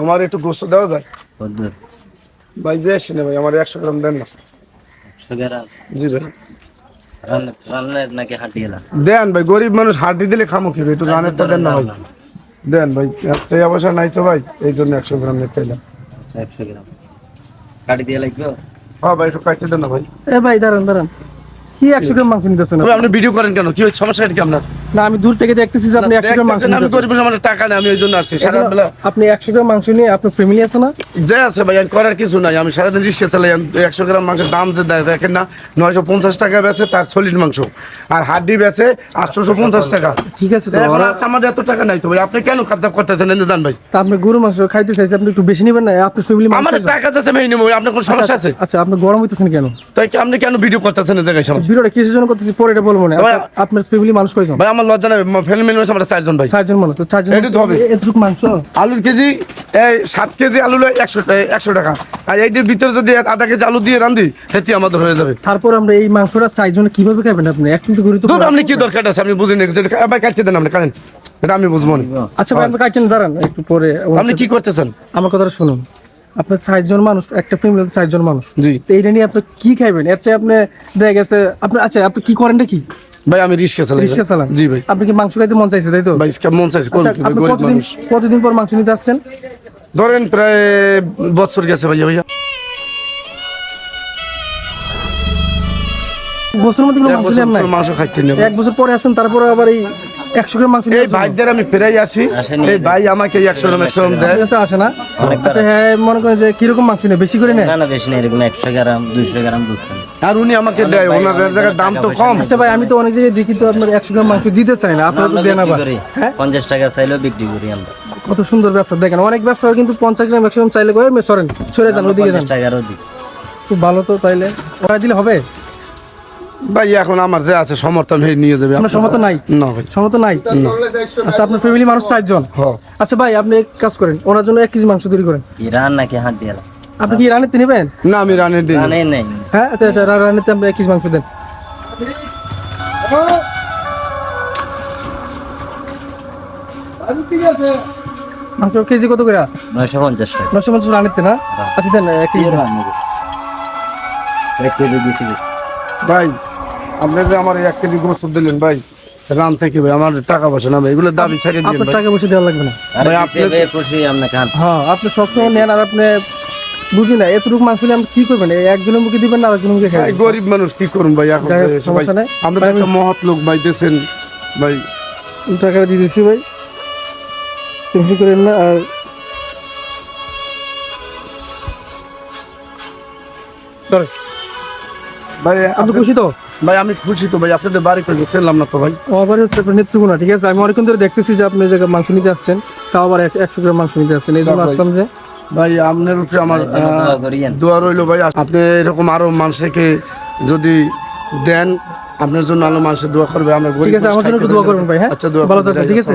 আমার একটু গোস্ত দেওয়া যায়? ভাই বেশি না ভাই আমার একশো গ্রাম দেন না। জি ভাই। দেন ভাই গরিব মানুষ হাঁটি দিলে খামো খেবে একটু রানের তো দেন না ভাই। দেন ভাই এই অবস্থা নাই তো ভাই এই জন্য একশো গ্রাম নিতে এলাম। একশো গ্রাম। কাটি দিয়ে লাগবে? হ্যাঁ ভাই একটু কাটতে দেন না ভাই। এ ভাই দাঁড়ান দাঁড়ান। কি একশো গ্রাম মাংস নিতেছেন ভাই, আপনি? ভিডিও করেন কেন? কি হয়েছে? সমস্যা কি আপনার? না আমি দূর থেকে দেখতেছি যে আপনি একশো গ্রাম মাংস আমি গরিব আমার টাকা নেই আমি ওই জন্য আসছি সারাবেলা আপনি একশো গ্রাম মাংস নিয়ে আপনার ফ্যামিলি আছে না? যে আছে ভাই আমি করার কিছু নাই আমি সারাদিন রিক্সা চালাই আমি একশো গ্রাম মাংসের দাম যে দেখেন না নয়শো পঞ্চাশ টাকা বেছে তার সলিড মাংস আর হাড্ডি বেছে আটশোশো পঞ্চাশ টাকা। ঠিক আছে তো ওরা- এত টাকা নাই তো ভাই আপনি কেন কাবজাব করতেছেন? এনে জান ভাই। তা আপনি গরু মাংস খাইতে চাইছে আপনি একটু বেশি নেবেন না? আপনার ফ্যামিলি আমার টাকা আছে আমি নেব আপনার কোনো সমস্যা আছে? আচ্ছা আপনি গরম হইতেছেন কেন? তাই কি আপনি কেন ভিডিও করতেছেন এই জায়গায় সব? ভিডিওটা কিসের জন্য করতেছি পরে এটা বলব না। আচ্ছা, আপনার ফ্যামিলি মানুষ কয়জন? ভাই আমার লজ্জা নাই ফ্যামিলি মেম্বার আমরা চারজন ভাই। চারজন মানুষ তো চারজন এটা হবে। এতটুকু মাংস? আলুর কেজি এই সাত কেজি আলু একশো একশো টাকা। আর এইটির ভিতরে যদি আধা কেজি আলু দিয়ে রান্ধি সেটি আমাদের হয়ে যাবে। তারপর আমরা এই মাংসটা চারজনে কীভাবে খাবেন আপনি? এক কিন্তু গরু তো আপনি কি দরকার আছে? আমি বুঝিনি যেটা ভাই কাটতে দেন আপনি কাটেন। এটা আমি বুঝব না। আচ্ছা ভাই আপনি কাটছেন দাঁড়ান একটু পরে। আপনি কি করতেছেন? আমার কথাটা শুনুন। আপনার চারজন মানুষ একটা ফ্যামিলি চারজন মানুষ। জি। এইটা নিয়ে আপনি কি খাইবেন? এর চেয়ে আপনি দেখা গেছে আপনি আচ্ছা আপনি কি করেন কি? ভাই আমি রিক্সা চালাই রিক্সা চালান? জি ভাই। আপনি কি মাংস খাইতে মন চাইছে তাই তো? ভাই ইসকা মন চাইছে আচ্ছা, কি ভাই, গরিব কতদিন মানুষ। কতদিন পর মাংস নিতে আসছেন? ধরেন প্রায় বছর গেছে ভাইয়া ভাইয়া। বছর মধ্যে মাংস বছর নেন নাই? মাংস খাইতে নেব এক বছর পরে আসেন তারপরে আবার এই একশো গ্রাম মাংস এই ভাইদের আমি ফেরাই আসি। এই ভাই আমাকে একশো গ্রাম একশো গ্রাম দেয়। আসে না? আচ্ছা হ্যাঁ মনে করেন যে কীরকম মাংস নেয় বেশি করে নেয় না না বেশি না এরকম একশো গ্রাম দুইশো গ্রাম ধরতাম আর উনি আমাকে দেয় ওনার জায়গার দাম তো কম। আচ্ছা ভাই আমি তো অনেক জায়গায় দেখি তো আপনার একশো গ্রাম মাংস দিতে চাই না আপনারা তো দেন আবার। হ্যাঁ? পঞ্চাশ টাকা চাইলেও বিক্রি করি আমরা। কত সুন্দর ব্যবসা দেখেন অনেক ব্যবসা কিন্তু পঞ্চাশ গ্রাম একশো গ্রাম চাইলে কয়ে সরেন সরে যান ওদিকে যান। পঞ্চাশ টাকারও দিই। খুব ভালো তো তাইলে। ওরা দিলে হবে? ভাই এখন আমার যে আছে সমর্থন হয়ে নিয়ে যাবে। আপনার সমর্থন নাই? না ভাই। সমর্থন নাই? আচ্ছা আপনার ফ্যামিলি মানুষ চারজন? হ্যাঁ। আচ্ছা ভাই আপনি এক কাজ করেন ওনার জন্য এক কেজি মাংস তৈরি করেন। ইরান নাকি হাঁটি এলা আপনি কি রানিতে নেবেন? না আমি রানের দিন। রানে নেই। হ্যাঁ আচ্ছা আচ্ছা রা- রানিতে আপনি এক কেজি মাংস দেন। মাংস কেজি কত করে? নয়শো পঞ্চাশ টাকা। নশো পঞ্চাশ না? আচ্ছা দেন এক কেজি। এক কেজি দুই কেজি। ভাই আপনি যে আমার এক কেজি গোস্ত দিলেন ভাই রান থেকে ভাই আমার টাকা পয়সা না ভাই এগুলো দাবি ছাড়িয়ে দিন ভাই। টাকা পয়সা দেওয়া লাগবে না। ভাই, আপনি- হ্যাঁ আপনি সবসময় নেন আর আপনি বুঝি না এতটুকু নিয়ে আপনি কি করবেন একজনের মুখে দিবেন না আরেকজনের মুখে খাবেন গরিব মানুষ কি করুন ভাই এখন সমস্যা নাই। আমরা একটা মহৎ লোক ভাই দিয়েছেন ভাই। টাকা দিয়ে ভাই। টেনশন করেন না আর ভাই আপনি খুশি তো? ভাই আমি খুশি তো ভাই আপনাদের বাড়ি করে গেছিলাম না তো ভাই। আমার বাড়ি হচ্ছে আপনার নেত্রকোনা ঠিক আছে? আমি অনেকক্ষণ ধরে দেখতেছি যে আপনি জায়গায় মাংস নিতে আসছেন তাও আবার এক- একশো গ্রাম মাংস নিতে আসছেন। এই জন্য আসলাম যে। ভাই আপনার উপরে আমার দোয়া রইল ভাই আপনি এরকম আরও মানুষকে যদি দেন আপনার জন্য আলো মানুষের দোয়া করবে আমরা ঠিক আছে আমার জন্য দোয়া করবেন ভাই হ্যাঁ? আচ্ছা দোয়া ভালো ঠিক আছে।